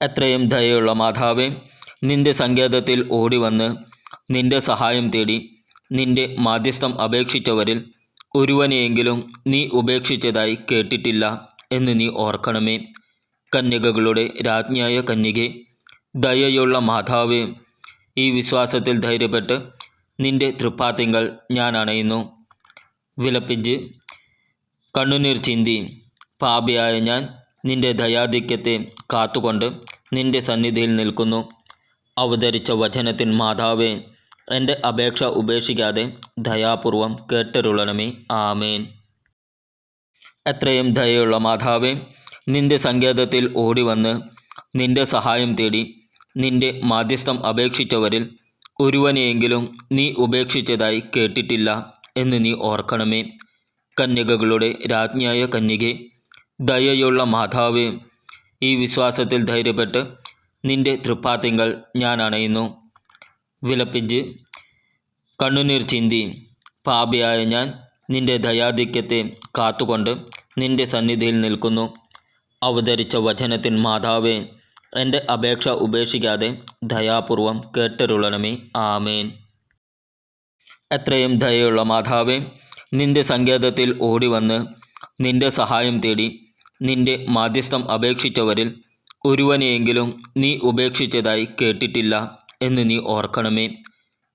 എത്രയും ദയയുള്ള മാതാവേ നിന്റെ സങ്കേതത്തിൽ ഓടിവന്ന് നിന്റെ സഹായം തേടി നിന്റെ മാധ്യസ്ഥം അപേക്ഷിച്ചവരിൽ ഒരുവനെയെങ്കിലും നീ ഉപേക്ഷിച്ചതായി കേട്ടിട്ടില്ല എന്ന് നീ ഓർക്കണമേ. കന്യകകളുടെ രാജ്ഞിയായ കന്യകെ ദയയുള്ള മാതാവേ ഈ വിശ്വാസത്തിൽ ധൈര്യപ്പെട്ട് നിന്റെ തൃപ്പാത്തിങ്കൽ ഞാൻ അണയുന്നു. വിലപ്പിഞ്ച് കണ്ണുനീർ ചിന്തി പാപിയായ ഞാൻ നിന്റെ ദയാധിക്യത്തെ കാത്തുകൊണ്ട് നിന്റെ സന്നിധിയിൽ നിൽക്കുന്നു. അവതരിച്ച വചനത്തിൻ മാതാവേ എന്റെ അപേക്ഷ ഉപേക്ഷിക്കാതെ ദയാപൂർവം കേട്ടരുളണമേ. ആമേൻ. എത്രയും ദയയുള്ള മാതാവേ നിന്റെ സങ്കേതത്തിൽ ഓടിവന്ന് നിന്റെ സഹായം തേടി നിന്റെ മാധ്യസ്ഥം അപേക്ഷിച്ചവരിൽ ഒരുവനെയെങ്കിലും നീ ഉപേക്ഷിച്ചതായി കേട്ടിട്ടില്ല എന്ന് നീ ഓർക്കണമേ. കന്യകകളുടെ രാജ്ഞിയായ കന്യകെ ദയയുള്ള മാതാവേ ഈ വിശ്വാസത്തിൽ ധൈര്യപ്പെട്ട് നിന്റെ തൃപ്പാത്തിങ്കൽ ഞാൻ അണയുന്നു. വിലപ്പിഞ്ച് കണ്ണുനീർ ചിന്തി പാപിയായ ഞാൻ നിന്റെ ദയാധിക്യത്തെ കാത്തുകൊണ്ട് നിന്റെ സന്നിധിയിൽ നിൽക്കുന്നു. അവതരിച്ച വചനത്തിൻ മാതാവേ എന്റെ അപേക്ഷ ഉപേക്ഷിക്കാതെ ദയാപൂർവം കേട്ടരുളണമേ. ആമേൻ. എത്രയും ദയയുള്ള മാതാവേ നിന്റെ സങ്കേതത്തിൽ ഓടിവന്ന് നിന്റെ സഹായം തേടി നിന്റെ മാധ്യസ്ഥം അപേക്ഷിച്ചവരിൽ ഒരുവനെയെങ്കിലും നീ ഉപേക്ഷിച്ചതായി കേട്ടിട്ടില്ല എന്ന് നീ ഓർക്കണമേ.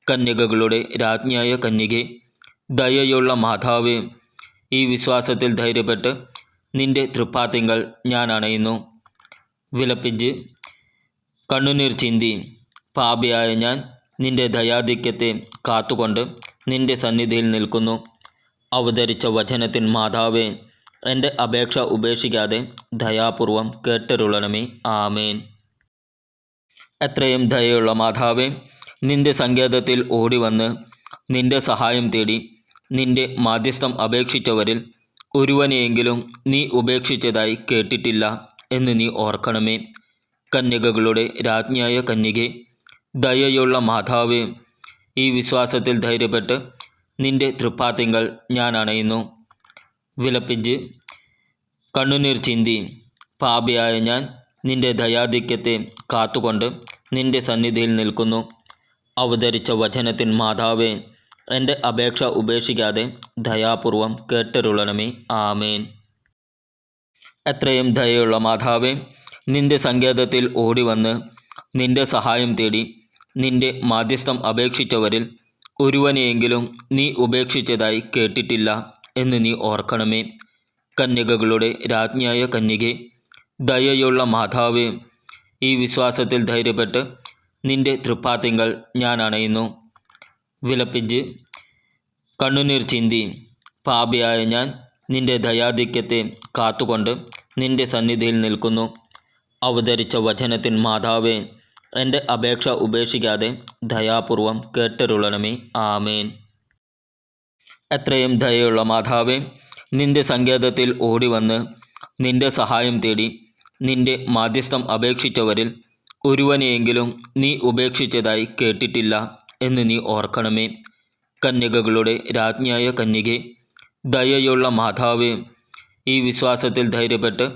കന്യകകളുടെ രാജ്ഞിയായ കന്യകെ ദയയുള്ള മാതാവ് ഈ വിശ്വാസത്തിൽ ധൈര്യപ്പെട്ട് നിന്റെ തൃപ്പാത്തിങ്കൽ ഞാൻ അണയുന്നു. വിലപ്പിഞ്ച് കണ്ണുനീർ ചിന്തി പാപിയായ ഞാൻ നിന്റെ ദയാധിക്യത്തെ കാത്തുകൊണ്ട് നിന്റെ സന്നിധിയിൽ നിൽക്കുന്നു. അവതരിച്ച വചനത്തിൻ മാതാവേ എന്റെ അപേക്ഷ ഉപേക്ഷിക്കാതെ ദയാപൂർവം കേട്ടരുളണമേ. ആമേൻ. എത്രയും ദയയുള്ള മാതാവേ നിന്റെ സങ്കേതത്തിൽ ഓടിവന്ന് നിന്റെ സഹായം തേടി നിന്റെ മാധ്യസ്ഥം അപേക്ഷിച്ചവരിൽ ഒരുവനെയെങ്കിലും നീ ഉപേക്ഷിച്ചതായി കേട്ടിട്ടില്ല എന്ന് നീ ഓർക്കണമേ. കന്യകകളുടെ രാജ്ഞിയായ കന്യകെ ദയയുള്ള മാതാവേ ഈ വിശ്വാസത്തിൽ ധൈര്യപ്പെട്ട് നിന്റെ തൃപ്പാത്തിങ്കൾ ഞാൻ അണയുന്നു. വിലപ്പിഞ്ച് കണ്ണുനീർ ചിന്തി പാപിയായ ഞാൻ നിന്റെ ദയാധിക്യത്തെ കാത്തുകൊണ്ട് നിന്റെ സന്നിധിയിൽ നിൽക്കുന്നു. അവതരിച്ച വചനത്തിൻ മാതാവേ എന്റെ അപേക്ഷ ഉപേക്ഷിക്കാതെ ദയാപൂർവം കേട്ടരുളണമേ. ആമേൻ. എത്രയും ദയയുള്ള മാതാവേ നിന്റെ സങ്കേതത്തിൽ ഓടിവന്ന് നിന്റെ സഹായം തേടി നിന്റെ മാധ്യസ്ഥം അപേക്ഷിച്ചവരിൽ ഒരുവനെയെങ്കിലും നീ ഉപേക്ഷിച്ചതായി കേട്ടിട്ടില്ല എന്ന് നീ ഓർക്കണമേ. കന്യകകളുടെ രാജ്ഞിയായ കന്യകെ ദയയുള്ള മാതാവേ ഈ വിശ്വാസത്തിൽ ധൈര്യപ്പെട്ട് നിന്റെ തൃപ്പാത്തിങ്കൽ ഞാൻ അണയുന്നു. വിലപ്പിഞ്ച് കണ്ണുനീർ ചിന്തി പാപിയായ ഞാൻ നിന്റെ ദയാധിക്യത്തെ കാത്തുകൊണ്ട് നിന്റെ സന്നിധിയിൽ നിൽക്കുന്നു. അവതരിച്ച വചനത്തിൻ മാതാവേ എന്റെ അപേക്ഷ ഉപേക്ഷിക്കാതെ ദയാപൂർവം കേട്ടരുളണമേ. ആമേൻ. എത്രയും ദയയുള്ള മാതാവേ നിന്റെ സങ്കേതത്തിൽ ഓടിവന്ന് നിന്റെ സഹായം തേടി നിന്റെ മാധ്യസ്ഥം അപേക്ഷിച്ചവരിൽ ഒരുവനെയെങ്കിലും നീ ഉപേക്ഷിച്ചതായി കേട്ടിട്ടില്ല എന്ന് നീ ഓർക്കണമേ. കന്യകകളുടെ രാജ്ഞിയായ കന്യകെ ദയയുള്ള മാതാവ് ഈ വിശ്വാസത്തിൽ ധൈര്യപ്പെട്ട്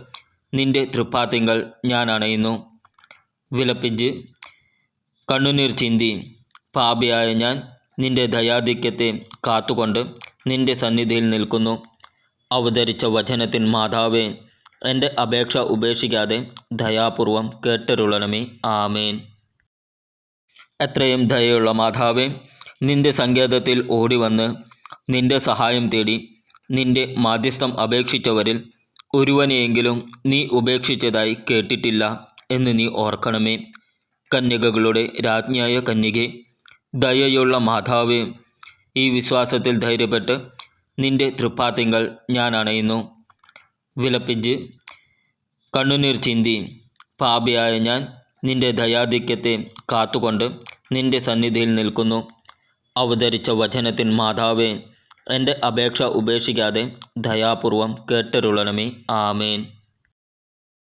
നിന്റെ തൃപ്പാത്തിങ്കൾ ഞാൻ അണയുന്നു. വിലപ്പിഞ്ച് കണ്ണുനീർ ചിന്തി പാപിയായ ഞാൻ നിന്റെ ദയാധിക്യത്തെ കാത്തുകൊണ്ട് നിന്റെ സന്നിധിയിൽ നിൽക്കുന്നു. അവതരിച്ച വചനത്തിൻ മാതാവേ എന്റെ അപേക്ഷ ഉപേക്ഷിക്കാതെ ദയാപൂർവം കേട്ടരുളണമേ. ആമേൻ. എത്രയും ദയയുള്ള മാതാവേ നിന്റെ സങ്കേതത്തിൽ ഓടിവന്ന് നിന്റെ സഹായം തേടി നിന്റെ മാധ്യസ്ഥം അപേക്ഷിച്ചവരിൽ ഒരുവനെയെങ്കിലും നീ ഉപേക്ഷിച്ചതായി കേട്ടിട്ടില്ല എന്ന് നീ ഓർക്കണമേ. കന്യകകളുടെ രാജ്ഞിയായ കന്യകെ ദയയുള്ള മാതാവേ ഈ വിശ്വാസത്തിൽ ധൈര്യപ്പെട്ട് നിന്റെ തൃപ്പാത്തിങ്കൽ ഞാൻ അണയുന്നു. വിലപ്പിഞ്ച്. കണ്ണുനീർ ചിന്തി. പാപിയായ ഞാൻ നിന്റെ ദയാധിക്യത്തെ കാത്തുകൊണ്ട് നിന്റെ സന്നിധിയിൽ നിൽക്കുന്നു. അവതരിച്ച വചനത്തിൻ മാതാവേ എന്റെ അപേക്ഷ ഉപേക്ഷിക്കാതെ ദയാപൂർവം കേട്ടരുളണമേ. ആമേൻ.